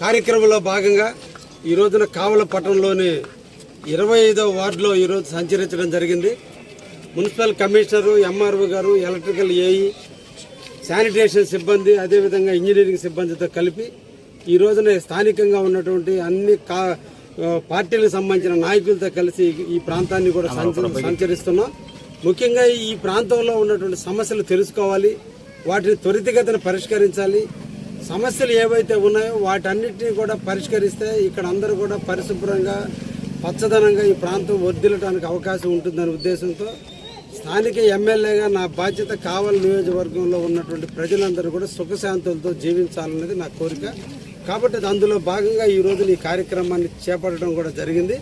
కార్యక్రమంలో భాగంగా ఈ రోజున కావల పట్టణంలోని ఇరవై ఐదో వార్డులో ఈరోజు సంచరించడం జరిగింది. మున్సిపల్ కమిషనరు ఎంఆర్ఓ గారు ఎలక్ట్రికల్ ఏఈ శానిటేషన్ సిబ్బంది అదేవిధంగా ఇంజనీరింగ్ సిబ్బందితో కలిపి ఈ రోజున స్థానికంగా ఉన్నటువంటి అన్ని కా పార్టీలకు సంబంధించిన నాయకులతో కలిసి ఈ ప్రాంతాన్ని కూడా సంచ- సంచరిస్తున్నాం. ముఖ్యంగా ఈ ప్రాంతంలో ఉన్నటువంటి సమస్యలు తెలుసుకోవాలి. వాటిని త్వరితగతిన పరిష్కరించాలి. సమస్యలు ఏవైతే ఉన్నాయో వాటన్నిటిని కూడా పరిష్కరిస్తే ఇక్కడ అందరూ కూడా పరిశుభ్రంగా పచ్చదనంగా ఈ ప్రాంతం వర్ధిల్లడానికి అవకాశం ఉంటుందనే ఉద్దేశంతో స్థానిక ఎమ్మెల్యేగా నా బాధ్యత కావలి నియోజకవర్గంలో ఉన్నటువంటి ప్రజలందరూ కూడా సుఖశాంతులతో జీవించాలన్నది నా కోరిక. కాబట్టి అందులో భాగంగా ఈ రోజు ఈ కార్యక్రమాన్ని చేపట్టడం కూడా జరిగింది.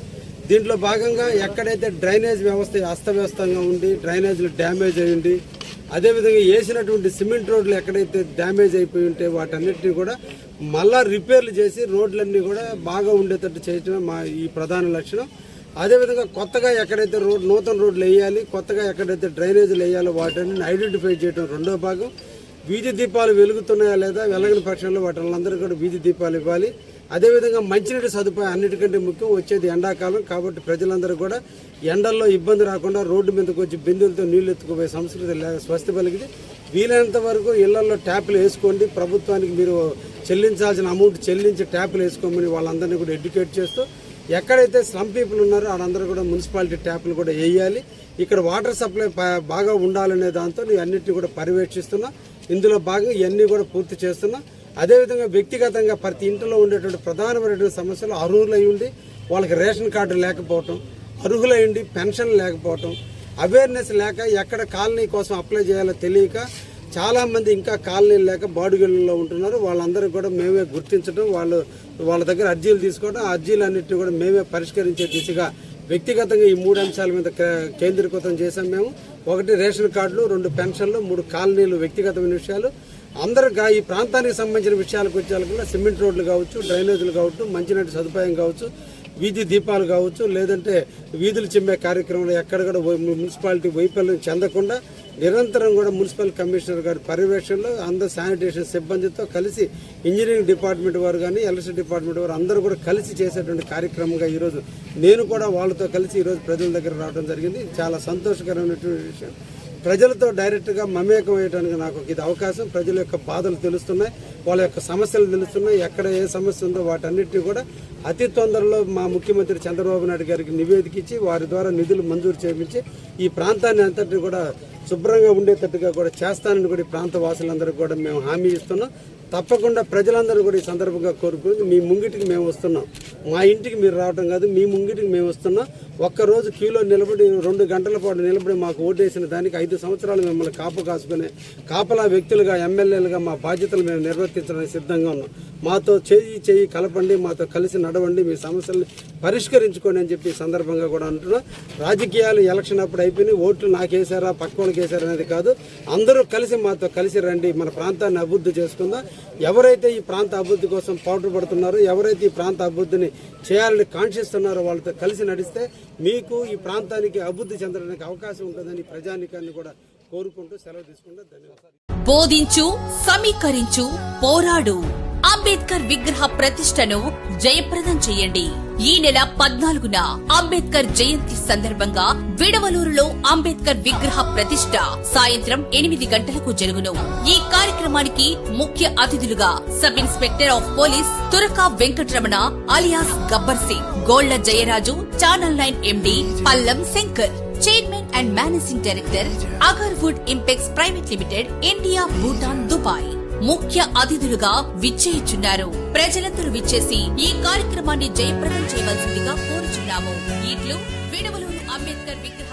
దీంట్లో భాగంగా ఎక్కడైతే డ్రైనేజ్ వ్యవస్థ అస్తవ్యస్తంగా ఉండి డ్రైనేజీలు డ్యామేజ్ అయ్యింది అదేవిధంగా వేసినటువంటి సిమెంట్ రోడ్లు ఎక్కడైతే డ్యామేజ్ అయిపోయి ఉంటే వాటన్నిటిని కూడా మళ్ళా రిపేర్లు చేసి రోడ్లన్నీ కూడా బాగా ఉండేటట్టు చేయటమే మా ఈ ప్రధాన లక్షణం. అదేవిధంగా కొత్తగా ఎక్కడైతే రోడ్ నూతన రోడ్లు వేయాలి కొత్తగా ఎక్కడైతే డ్రైనేజీలు వేయాలో వాటిని ఐడెంటిఫై చేయడం రెండో భాగం. వీధి దీపాలు వెలుగుతున్నాయా లేదా వెలగని పక్షంలో వాటిలందరూ కూడా వీధి దీపాలు ఇవ్వాలి. అదేవిధంగా మంచినీటి సదుపాయం అన్నిటికంటే ముఖ్యం వచ్చేది ఎండాకాలం కాబట్టి ప్రజలందరూ కూడా ఎండల్లో ఇబ్బంది రాకుండా రోడ్డు మీదకి వచ్చి బిందులతో నీళ్ళు ఎత్తుకుపోయే సంస్కృతి లేదా స్వస్తి పలికింది. వీలైనంత వరకు ఇళ్ళలో ట్యాపులు వేసుకోండి. ప్రభుత్వానికి మీరు చెల్లించాల్సిన అమౌంట్ చెల్లించి ట్యాపులు వేసుకోమని వాళ్ళందరినీ కూడా ఎడ్యుకేట్ చేస్తూ ఎక్కడైతే స్లమ్ పీపుల్ ఉన్నారో వాళ్ళందరూ కూడా మున్సిపాలిటీ ట్యాపులు కూడా వేయాలి. ఇక్కడ వాటర్ సప్లై బాగా ఉండాలనే దాంతో నేను అన్నిటిని కూడా పర్యవేక్షిస్తున్నా. ఇందులో భాగంగా ఇవన్నీ కూడా పూర్తి చేస్తున్నా. అదేవిధంగా వ్యక్తిగతంగా ప్రతి ఇంటిలో ఉండేటువంటి ప్రధానమైనటువంటి సమస్యలు అర్హులై ఉండి వాళ్ళకి రేషన్ కార్డు లేకపోవటం అర్హులై ఉండి పెన్షన్ లేకపోవటం అవేర్నెస్ లేక ఎక్కడ కాలనీ కోసం అప్లై చేయాలో తెలియక చాలామంది ఇంకా కాలనీలు లేక బాడుగిళ్ళలో ఉంటున్నారు. వాళ్ళందరూ కూడా మేమే గుర్తించడం వాళ్ళు వాళ్ళ దగ్గర అర్జీలు తీసుకోవడం ఆ అర్జీలన్నింటినీ కూడా మేమే పరిష్కరించే దిశగా వ్యక్తిగతంగా ఈ మూడు అంశాల మీద కేంద్రీకృతం చేశాం మేము. ఒకటి రేషన్ కార్డులు రెండు పెన్షన్లు మూడు కాలనీలు వ్యక్తిగతమైన విషయాలు. అందరూ ఈ ప్రాంతానికి సంబంధించిన విషయాలకు వచ్చేలా సిమెంట్ రోడ్లు కావచ్చు డ్రైనేజీలు కావచ్చు మంచినీటి సదుపాయం కావచ్చు వీధి దీపాలు కావచ్చు లేదంటే వీధులు చిమ్మే కార్యక్రమంలో ఎక్కడ కూడా మున్సిపాలిటీ వైఫల్యం చెందకుండా నిరంతరం కూడా మున్సిపల్ కమిషనర్ గారి పర్యవేక్షణలో అందరు శానిటేషన్ సిబ్బందితో కలిసి ఇంజనీరింగ్ డిపార్ట్మెంట్ వారు కానీ ఎలక్ట్రిసిటీ డిపార్ట్మెంట్ వారు అందరూ కూడా కలిసి చేసేటువంటి కార్యక్రమంగా ఈరోజు నేను కూడా వాళ్ళతో కలిసి ఈరోజు ప్రజల దగ్గర రావడం జరిగింది. చాలా సంతోషకరమైనటువంటి విషయం. ప్రజలతో డైరెక్ట్గా మమేకం అయ్యడానికి నాకు ఇది అవకాశం. ప్రజల యొక్క బాధలు తెలుస్తున్నాయి వాళ్ళ యొక్క సమస్యలు తెలుస్తున్నాయి ఎక్కడ ఏ సమస్య ఉందో వాటన్నిటిని కూడా అతి తొందరలో మా ముఖ్యమంత్రి చంద్రబాబు నాయుడు గారికి నివేదిక ఇచ్చి వారి ద్వారా నిధులు మంజూరు చేయించి ఈ ప్రాంతాన్ని అంతటి కూడా శుభ్రంగా ఉండేటట్టుగా కూడా చేస్తానని కూడా ఈ ప్రాంత వాసులందరికీ కూడా మేము హామీ ఇస్తున్నాం. తప్పకుండా ప్రజలందరూ కూడా ఈ సందర్భంగా కోరుకుంది మీ ముంగిటికి మేము వస్తున్నాం. మా ఇంటికి మీరు రావడం కాదు మీ ముంగిటికి మేము వస్తున్నాం. ఒక్కరోజు క్యూలో నిలబడి రెండు గంటల పాటు నిలబడి మాకు ఓటేసిన దానికి ఐదు సంవత్సరాలు మిమ్మల్ని కాపు కాసుకునే కాపలా వ్యక్తులుగా ఎమ్మెల్యేలుగా మా బాధ్యతలు మేము నిర్వర్తించడానికి సిద్ధంగా ఉన్నాం. మాతో చేయి చేయి కలపండి మాతో కలిసి నడవండి మీ సమస్యల్ని పరిష్కరించుకోండి అని చెప్పి సందర్భంగా కూడా అంటున్నా. రాజకీయాలు ఎలక్షన్ అప్పుడు అయిపోయినాయి. ఓట్లు నాకేసారా పక్క వాళ్ళకి వేసారా అనేది కాదు. అందరూ కలిసి మాతో కలిసి రండి. మన ప్రాంతాన్ని అభివృద్ధి చేసుకుందాం. ఎవరైతే ఈ ప్రాంత అభివృద్ధి కోసం పాటుపడుతున్నారో ఎవరైతే ఈ ప్రాంత అభివృద్ధిని చేయాలని కాంక్షిస్తున్నారో వాళ్ళతో కలిసి నడిస్తే మీకు ఈ ప్రాంతానికి అభివృద్ధి చెందడానికి అవకాశం ఉంటుందని ప్రజానికాన్ని కూడా కోరుకుంటూ సెలవు తీసుకుంటూ ధన్యవాదాలు. బోధించు సమీకరించు పోరాడు. అంబేద్కర్ విగ్రహ ప్రతిష్టను జయప్రదం చేయండి. ఈ నెల పద్నాలుగున అంబేద్కర్ జయంతి సందర్భంగా విడవలూరులో అంబేద్కర్ విగ్రహ ప్రతిష్ట సాయంత్రం ఎనిమిది గంటలకు జరుగును. ఈ కార్యక్రమానికి ముఖ్య అతిథులుగా sub inspector of police Turaka Venkataramana alias Gabbar Singh Golla Jayaraju channel nine MD Pallam Shankar. Chairman and managing director agarwood impex private limited India Bhutan Dubai ముఖ్య అతిథులుగా విచ్చేయిచున్నారు. ప్రజలందరూ విచ్చేసి ఈ కార్యక్రమాన్ని జయప్రదం చేయవలసిందిగా కోరుచున్నాము. ఇట్లు విడవలూరు అంబేద్కర్ విగ్రహ